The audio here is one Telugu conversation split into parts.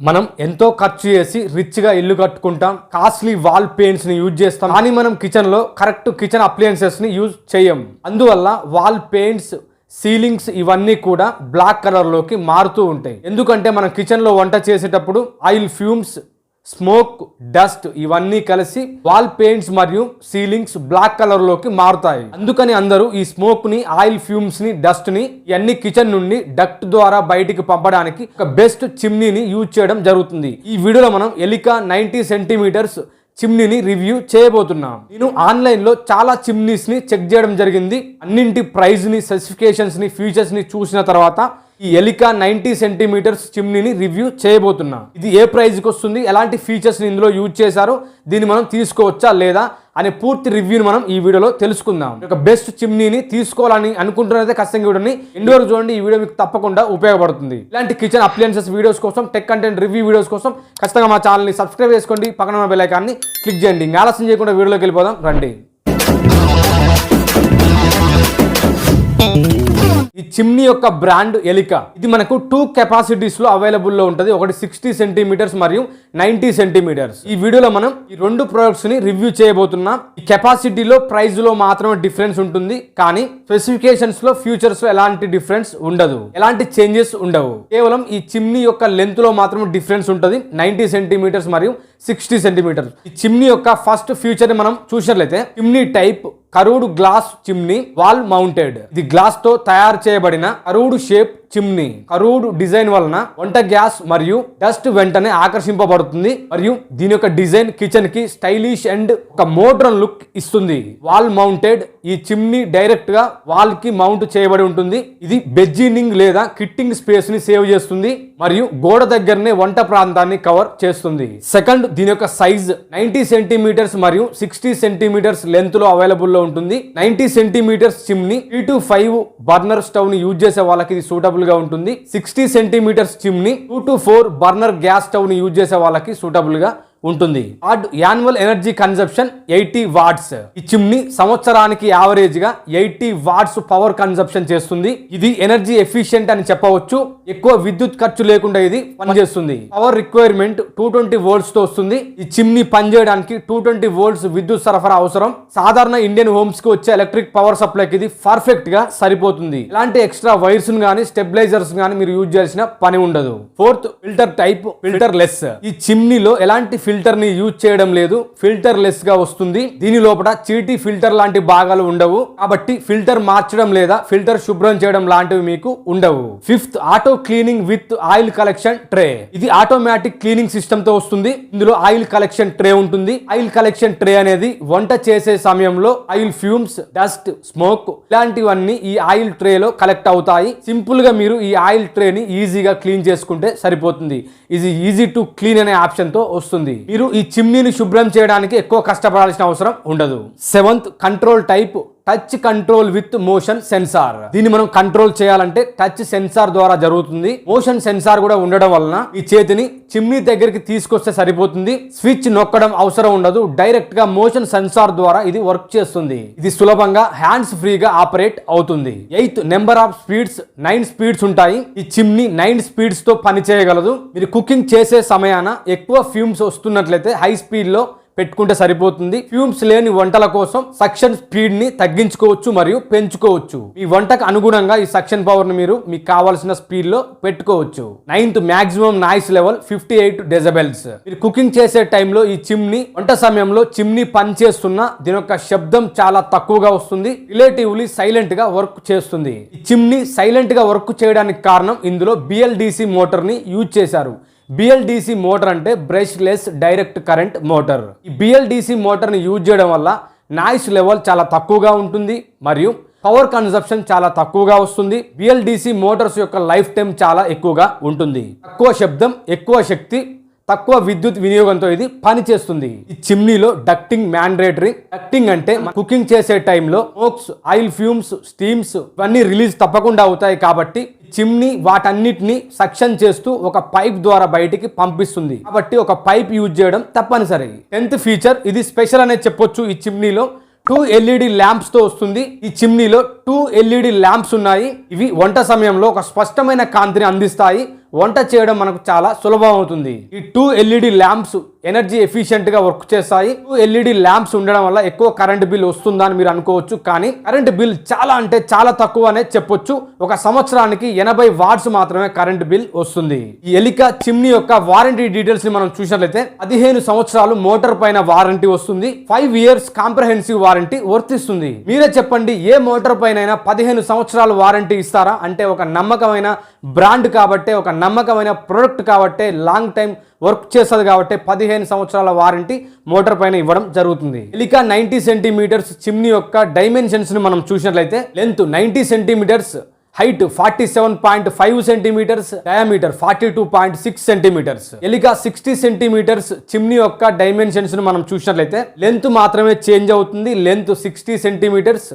మనం ఎంతో ఖర్చు చేసి రిచ్గా ఇల్లు కట్టుకుంటాం కాస్ట్లీ వాల్ పెయింట్స్ని యూజ్ చేస్తాం కానీ మనం కిచెన్లో కరెక్ట్ కిచెన్ అప్లయన్సెస్ని యూజ్ చేయం అందువల్ల వాల్ పెయింట్స్ సీలింగ్స్ ఇవన్నీ కూడా బ్లాక్ కలర్లోకి మారుతూ ఉంటాయి. ఎందుకంటే మనం కిచెన్లో వంట చేసేటప్పుడు ఆయిల్ ఫ్యూమ్స్ స్మోక్ డస్ట్ ఇవన్నీ కలిసి వాల్ పెయింట్స్ మరియు సీలింగ్స్ బ్లాక్ కలర్లోకి మారుతాయి. అందుకని అందరూ ఈ స్మోక్ని ఆయిల్ ఫ్యూమ్స్ని డస్ట్ని ఇవన్నీ కిచెన్ నుండి డక్ట్ ద్వారా బయటికి పంపడానికి ఒక బెస్ట్ చిమ్నీని యూజ్ చేయడం జరుగుతుంది. ఈ వీడియోలో మనం ఎలికా నైంటీ సెంటీమీటర్స్ చిమ్నీని రివ్యూ చేయబోతున్నాం. నేను ఆన్లైన్లో చాలా చిమ్నీస్ని చెక్ చేయడం జరిగింది. అన్నింటి ప్రైజ్ని ని స్పెసిఫికేషన్స్ని ఫీచర్స్ని చూసిన తర్వాత ఈ ఎలికా నైంటీ సెంటీమీటర్స్ చిమ్నీని రివ్యూ చేయబోతున్నా. ఇది ఏ ప్రైజ్కి వస్తుంది? ఎలాంటి ఫీచర్స్ని ఇందులో యూజ్ చేశారో? దీన్ని మనం తీసుకోవచ్చా లేదా? అనే పూర్తి రివ్యూని మనం ఈ వీడియోలో తెలుసుకుందాం. ఒక బెస్ట్ చిమ్నీని తీసుకోవాలని అనుకుంటున్నదే ఖచ్చితంగా వీడియోని ఇండోర్ చూడండి ఈ వీడియో మీకు తప్పకుండా ఉపయోగపడుతుంది. ఇలాంటి కిచెన్ అప్లయన్సెస్ వీడియోస్ కోసం టెక్ కంటెంట్ రివ్యూ వీడియోస్ కోసం ఖచ్చితంగా మా ఛానల్ని సబ్స్క్రైబ్ చేసుకోండి పక్కన ఉన్న బెల్ ఐకాన్ని క్లిక్ చేయండి. ఆలస్యం చేయకుండా వీడియోలోకి వెళ్ళిపోదాం. రండి. ఈ చిమ్నీ యొక్క బ్రాండ్ ఎలికా. ఇది మనకు టూ కెపాసిటీస్లో అవైలబుల్లో ఉంటుంది. ఒకటి సిక్స్టీ సెంటీమీటర్స్ మరియు నైన్టీ సెంటీమీటర్స్. ఈ వీడియోలో మనం ఈ రెండు ప్రొడక్ట్స్ని రివ్యూ చేయబోతున్నాం. ఈ కెపాసిటీలో ప్రైస్లో మాత్రమే డిఫరెన్స్ ఉంటుంది. కానీ స్పెసిఫికేషన్స్లో ఫ్యూచర్స్లో ఎలాంటి డిఫరెన్స్ ఉండదు. ఎలాంటి చేంజెస్ ఉండవు. కేవలం ఈ చిమ్నీ యొక్క లెంత్లో మాత్రమే డిఫరెన్స్ ఉంటుంది. నైన్టీ సెంటీమీటర్స్ మరియు సిక్స్టీ సెంటీమీటర్స్. ఈ చిమ్నీ యొక్క ఫస్ట్ ఫ్యూచర్ని మనం చూసినట్లయితే chimney type curved glass chimney wall mounted. ఇది గ్లాస్తో తయారు చేయబడిన curved shape chimney. Curved design వలన వంట గ్యాస్ మరియు డస్ట్ వెంటనే ఆకర్షింపబడుతుంది మరియు దీని యొక్క డిజైన్ కిచెన్కి స్టైలిష్ అండ్ ఒక మోడ్రన్ లుక్ ఇస్తుంది. వాల్ మౌంటెడ్ ఈ చిమ్నీ డైరెక్ట్గా వాల్కి మౌంట్ చేయబడి ఉంటుంది. ఇది బెజ్జీనింగ్ లేదా కిట్టింగ్ స్పేస్ని సేవ్ చేస్తుంది మరియు గోడ దగ్గరనే వంట ప్రాంతాన్ని కవర్ చేస్తుంది. సెకండ్ దీని యొక్క సైజ్ నైన్టీ సెంటీమీటర్స్ మరియు సిక్స్టీ సెంటీమీటర్స్ లెంత్లో అవైలబుల్లో ఉంటుంది. Ninety centimetres chimney three to five burner స్టవ్ని యూజ్ చేసే వాళ్ళకి ఇది సూటబుల్ గా ఉంటుంది. Sixty centimetres chimney two to four burner gas స్టవ్ని యూజ్ చేసే వాళ్ళకి సూటబుల్గా ఉంటుంది. What annual energy consumption eighty watts ఈ చిమ్ని సంవత్సరానికి యావరేజ్గా ఎయిటీ వాట్స్ పవర్ కన్సెప్షన్ చేస్తుంది. ఇది ఎనర్జీ ఎఫిషియెంట్ అని చెప్పవచ్చు. ఎక్కువ విద్యుత్ ఖర్చు లేకుండా ఇది పనిచేస్తుంది. పవర్ రిక్వైర్మెంట్ టూ ట్వంటీ వోల్ట్స్తో వస్తుంది. ఈ చిమ్ని పనిచేయడానికి టూ ట్వంటీ వోల్ట్స్ విద్యుత్ సరఫరా అవసరం. సాధారణ ఇండియన్ హోమ్స్కి వచ్చే ఎలక్ట్రిక్ పవర్ సప్లైకి ఇది పర్ఫెక్ట్గా సరిపోతుంది. ఇలాంటి ఎక్స్ట్రా వైర్స్ గానీ స్టెబిలైజర్స్ గానీ మీరు యూజ్ చేయాల్సిన పని ఉండదు. Fourth filter type filter less ఈ చిమ్నీలో ఎలాంటి ఫిల్టర్ని యూజ్ చేయడం లేదు ఫిల్టర్ లెస్గా వస్తుంది. దీని లోపల చీటీ ఫిల్టర్ లాంటి భాగాలు ఉండవు. కాబట్టి ఫిల్టర్ మార్చడం లేదా ఫిల్టర్ శుభ్రం చేయడం లాంటివి మీకు ఉండవు. Fifth auto cleaning with oil collection tray. ఇది ఆటోమేటిక్ క్లీనింగ్ సిస్టమ్తో వస్తుంది. ఇందులో ఆయిల్ కలెక్షన్ ట్రే ఉంటుంది. ఆయిల్ కలెక్షన్ ట్రే అనేది వంట చేసే సమయంలో ఆయిల్ ఫ్యూమ్స్ డస్ట్ స్మోక్ ఇలాంటివన్నీ ఈ ఆయిల్ ట్రే లో కలెక్ట్ అవుతాయి. సింపుల్గా మీరు ఈ ఆయిల్ ట్రే ని ఈజీగా క్లీన్ చేసుకుంటే సరిపోతుంది. ఇది ఈజీ టు క్లీన్ అనే ఆప్షన్తో వస్తుంది. మీరు ఈ చిమ్నీని శుభ్రం చేయడానికి ఎక్కువ కష్టపడాల్సిన అవసరం ఉండదు. Seventh control type touch control with motion sensor. దీన్ని మనం కంట్రోల్ చేయాలంటే టచ్ సెన్సార్ ద్వారా జరుగుతుంది. మోషన్ సెన్సార్ కూడా ఉండడం వలన ఈ చేతిని చిమ్నీ దగ్గరికి తీసుకొస్తే సరిపోతుంది. స్విచ్ నొక్కడం అవసరం ఉండదు. డైరెక్ట్గా మోషన్ సెన్సార్ ద్వారా ఇది వర్క్ చేస్తుంది. ఇది సులభంగా హ్యాండ్స్ ఫ్రీగా ఆపరేట్ అవుతుంది. Eighth number of speeds nine speeds ఉంటాయి. ఈ చిమ్నీ నైన్ స్పీడ్స్తో పని చేయగలదు మీరు కుకింగ్ చేసే సమయాన ఎక్కువ ఫ్యూమ్స్ వస్తున్నట్లయితే హై స్పీడ్లో పెట్టుకుంటే సరిపోతుంది. ఫ్యూమ్స్ లేని వంటల కోసం సక్షన్ స్పీడ్ని తగ్గించుకోవచ్చు మరియు పెంచుకోవచ్చు. మీ వంటకు అనుగుణంగా ఈ సక్షన్ పవర్ని మీరు మీకు కావాల్సిన స్పీడ్లో పెట్టుకోవచ్చు. Ninth maximum noise level fifty eight decibels మీరు కుకింగ్ చేసే టైంలో ఈ చిమ్ని వంట సమయంలో చిమ్ని పనిచేస్తున్న దీని యొక్క శబ్దం చాలా తక్కువగా వస్తుంది. రిలేటివ్లీ సైలెంట్గా వర్క్ చేస్తుంది. ఈ చిమ్ని సైలెంట్గా వర్క్ చేయడానికి కారణం ఇందులో బిఎల్డిసి మోటార్ని యూజ్ చేశారు. బిఎల్డిసి మోటార్ అంటే బ్రష్లెస్ డైరెక్ట్ కరెంట్ మోటార్ ఈ బిఎల్డిసి మోటార్ని యూజ్ చేయడం వల్ల నాయిస్ లెవెల్ చాలా తక్కువగా ఉంటుంది మరియు పవర్ కన్సప్షన్ చాలా తక్కువగా వస్తుంది. బిఎల్డిసి మోటార్స్ యొక్క లైఫ్ టైం చాలా ఎక్కువగా ఉంటుంది. తక్కువ శబ్దం ఎక్కువ శక్తి తక్కువ విద్యుత్ వినియోగంతో ఇది పనిచేస్తుంది ఈ చిమ్నీలో డక్టింగ్ మ్యాండేటరీ డక్టింగ్ అంటే కుకింగ్ చేసే టైంలో స్మోక్స్ ఆయిల్ ఫ్యూమ్స్ స్టీమ్స్ ఇవన్నీ రిలీజ్ తప్పకుండా అవుతాయి కాబట్టి చిమ్నీ వాటన్నిటిని సక్షన్ చేస్తూ ఒక పైప్ ద్వారా బయటికి పంపిస్తుంది. కాబట్టి ఒక పైప్ యూజ్ చేయడం తప్పనిసరి. టెన్త్ ఫీచర్ ఇది స్పెషల్ అనేది చెప్పొచ్చు ఈ చిమ్నీలో. టూ ఎల్ఈడి ల్యాంప్స్తో వస్తుంది. ఈ చిమ్నీలో టూ ఎల్ఈడి ల్యాంప్స్ ఉన్నాయి. ఇవి వంట సమయంలో ఒక స్పష్టమైన కాంతిని అందిస్తాయి. వంట చేయడం మనకు చాలా సులభం అవుతుంది. ఈ టూ ఎల్ఈడి ల్యాంప్స్ ఎనర్జీ ఎఫిషియెంట్గా వర్క్ చేస్తాయి. టూ ఎల్ఈడి ల్యాంప్స్ ఉండడం వల్ల ఎక్కువ కరెంట్ బిల్ వస్తుందా అని మీరు అనుకోవచ్చు. కానీ కరెంట్ బిల్ చాలా అంటే చాలా తక్కువ అనే చెప్పొచ్చు. ఒక సంవత్సరానికి ఎనభై వాట్స్ మాత్రమే కరెంట్ బిల్ వస్తుంది. ఈ ఎలిక చిమ్నీ యొక్క వారంటీ డీటెయిల్స్ని మనం చూసినట్లయితే పదిహేను సంవత్సరాలు మోటార్ పైన వారంటీ వస్తుంది. ఫైవ్ ఇయర్స్ కాంప్రహెన్సివ్ వారంటీ వర్తిస్తుంది మీరే చెప్పండి ఏ మోటార్ పైన పదిహేను సంవత్సరాలు వారంటీ ఇస్తారా? అంటే ఒక నమ్మకమైన బ్రాండ్ కాబట్టే ఒక నమ్మకమైన ప్రొడక్ట్ కాబట్టే లాంగ్ టైం వర్క్ చేస్తుంది కాబట్టి పదిహేను సంవత్సరాల వారంటీ మోటార్ పైన ఇవ్వడం జరుగుతుంది. ఎలికా నైంటీ సెంటీమీటర్స్ చిమ్నీ యొక్క డైమెన్షన్స్ని మనం చూసినట్లయితే length ninety centimetres height forty seven point five centimetres diameter forty two point six centimetres. Elica sixty centimetres chimney యొక్క డైమెన్షన్స్ మనం చూసినట్లయితే లెంత్ మాత్రమే చేంజ్ అవుతుంది. Length sixty centimetres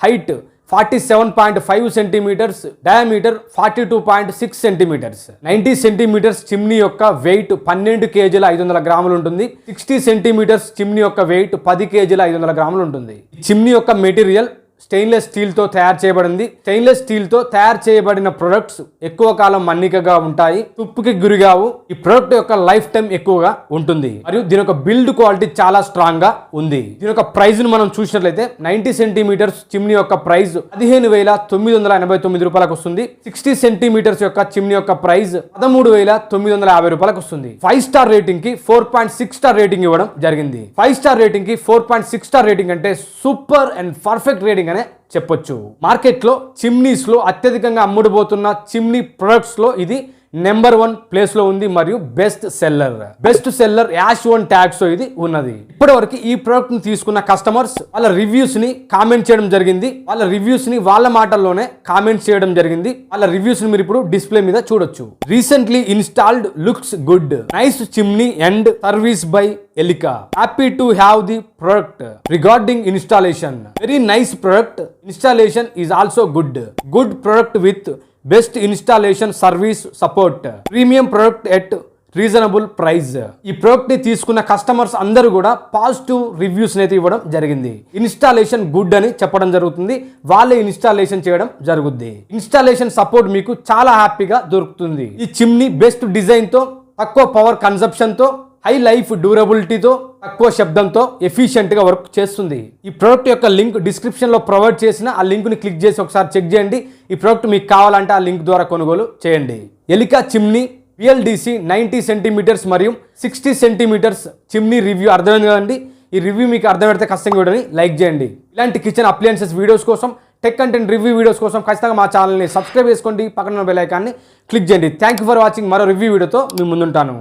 height forty seven point five centimetres diameter forty two point six centimetres ninety centimetres chimney యొక్క వెయిట్ పన్నెండు కేజీల ఐదు వందల గ్రాములు ఉంటుంది. సిక్స్టీ సెంటీమీటర్స్ చిమ్నీ యొక్క వెయిట్ పది కేజీల ఐదు వందల గ్రాములు ఉంటుంది. చిమ్నీ యొక్క మెటీరియల్ స్టెయిన్లెస్ స్టీల్తో తయారు చేయబడింది. స్టెయిన్లెస్ స్టీల్తో తయారు చేయబడిన ప్రొడక్ట్స్ ఎక్కువ కాలం మన్నికగా ఉంటాయి. తుప్పుకి గురిగావు. ఈ ప్రొడక్ట్ యొక్క లైఫ్ టైం ఎక్కువగా ఉంటుంది. మరియు దీని యొక్క బిల్డ్ క్వాలిటీ చాలా స్ట్రాంగ్గా ఉంది. దీని యొక్క ప్రైస్ను మనం చూసినట్లయితే నైన్టీ సెంటీమీటర్స్ చిమ్ని యొక్క ప్రైస్ పదిహేను వేల తొమ్మిది వందల ఎనభై తొమ్మిది రూపాయలకు వస్తుంది. సిక్స్టీ సెంటీమీటర్స్ యొక్క చిమ్ని యొక్క ప్రైస్ పదమూడు వేల తొమ్మిది వందల యాభై రూపాయలకు వస్తుంది. Five star రేటింగ్కి four point six star rating ఇవ్వడం జరిగింది. Five star రేటింగ్కి four point six star rating అంటే సూపర్ అండ్ పర్ఫెక్ట్ రేటింగ్ అనే చెప్పొచ్చు. మార్కెట్లో చిమ్నీస్లో అత్యధికంగా అమ్ముడుపోతున్న చిమ్నీ ప్రొడక్ట్స్లో ఇది నెంబర్ వన్ ప్లేస్లో ఉంది మరియు best seller. Best seller as one tags ఇది ఉన్నది. ఇప్పటి వరకు ఈ ప్రోడక్ట్ని తీసుకున్న కస్టమర్స్ వాళ్ళ రివ్యూస్ని కామెంట్ చేయడం జరిగింది. వాళ్ళ రివ్యూస్ని వాళ్ళ మాటల్లోనే కామెంట్ చేయడం జరిగింది. వాళ్ళ రివ్యూస్ని మీరు ఇప్పుడు డిస్ప్లే మీద చూడొచ్చు. Recently installed looks good. Nice chimney and service by Elica. Happy to have the product. Regarding installation. Very nice product. Installation is also good. Good product with best installation service support. Premium product at reasonable price. ఈ ప్రోడక్ట్ని తీసుకున్న కస్టమర్స్ అందరూ కూడా పాజిటివ్ రివ్యూస్ అయితే ఇవ్వడం జరిగింది. ఇన్స్టాలేషన్ గుడ్ అని చెప్పడం జరుగుతుంది. వాళ్ళే ఇన్స్టాలేషన్ చేయడం జరుగుద్ది. ఇన్స్టాలేషన్ సపోర్ట్ మీకు చాలా హ్యాపీగా దొరుకుతుంది. ఈ చిమ్ని బెస్ట్ డిజైన్తో తక్కువ పవర్ కన్సప్షన్తో హై లైఫ్ డ్యూరబిలిటీతో తక్కువ శబ్దంతో ఎఫిషియెంట్గా వర్క్ చేస్తుంది. ఈ ప్రోడక్ట్ యొక్క లింక్ డిస్క్రిప్షన్లో ప్రొవైడ్ చేసిన ఆ లింక్ని క్లిక్ చేసి ఒకసారి చెక్ చేయండి. ఈ ప్రోడక్ట్ మీకు కావాలంటే ఆ లింక్ ద్వారా కొనుగోలు చేయండి. Elica chimney BLDC ninety centimetres మరియు సిక్స్టీ సెంటీమీటర్స్ చిమ్నీ రివ్యూ. అర్థమైంది కదండి? ఈ రివ్యూ మీకు అర్థమైతే ఖచ్చితంగా వీడియోని లైక్ చేయండి. ఇలాంటి కిచెన్ అప్లయన్సెస్ వీడియోస్ కోసం టెక్ కంటెంట్ రివ్యూ వీడియోస్ కోసం ఖచ్చితంగా మా ఛానల్ని సబ్స్క్రైబ్ చేసుకోండి. పక్కన బెల్ ఐకాన్ని క్లిక్ చేయండి. థ్యాంక్ యూ ఫర్ వాచింగ్ మరో రివ్యూ వీడియోతో మీ ముందుంటాను.